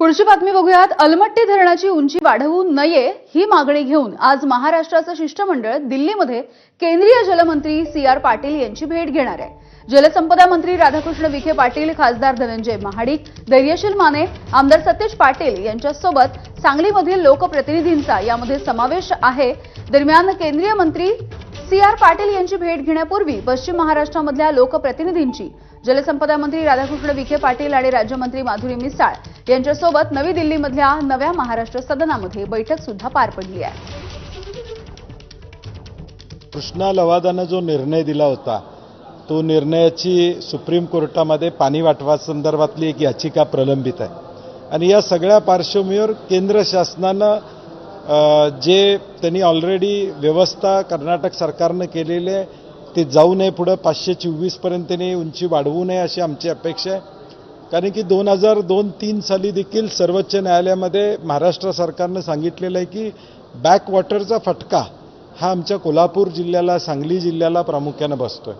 पुढची बातमी बघूयात. अलमट्टी धरणाची उंची वाढवू नये ही मागणी घेऊन आज महाराष्ट्राचं शिष्टमंडळ दिल्लीमध्ये केंद्रीय जलमंत्री सी आर पाटील यांची भेट घेणार आहे. जलसंपदा मंत्री राधाकृष्ण विखे पाटील खासदार धनंजय महाडिक धैर्यशील माने आमदार सतेज पाटील यांच्यासोबत सांगलीमधील लोकप्रतिनिधींचा यामध्ये समावेश आहे. दरम्यान केंद्रीय मंत्री सी आर पाटील यांची भेट घेण्यापूर्वी पश्चिम महाराष्ट्रामधल्या लोकप्रतिनिधींची जलसंपदा मंत्री राधाकृष्ण विखे पाटील आणि राज्यमंत्री माधुरी मिसाळ यांच्यासोबत नवी दिल्लीमधल्या नव्या महाराष्ट्र सदनामध्ये बैठक सुद्धा पार पडली आहे. कृष्णा लवादानं जो निर्णय दिला होता तो निर्णयाची सुप्रीम कोर्टामध्ये पाणी वाटवा संदर्भातली एक याचिका प्रलंबित आहे. आणि या सगळ्या पार्श्वभूमीवर केंद्र शासनानं जे त्यांनी ऑलरेडी व्यवस्था कर्नाटक सरकारनं केलेली आहे ते जाऊ नये पुढं. पाचशे चोवीसपर्यंत त्यांनी उंची वाढवू नये अशी आमची अपेक्षा आहे. कारण की दोन हजार दोन तीन साली देखील सर्वोच्च न्यायालयामध्ये महाराष्ट्र सरकारनं सांगितलेलं आहे की बॅकवॉटरचा फटका हा आमच्या कोल्हापूर जिल्ह्याला सांगली जिल्ह्याला प्रामुख्यानं आहे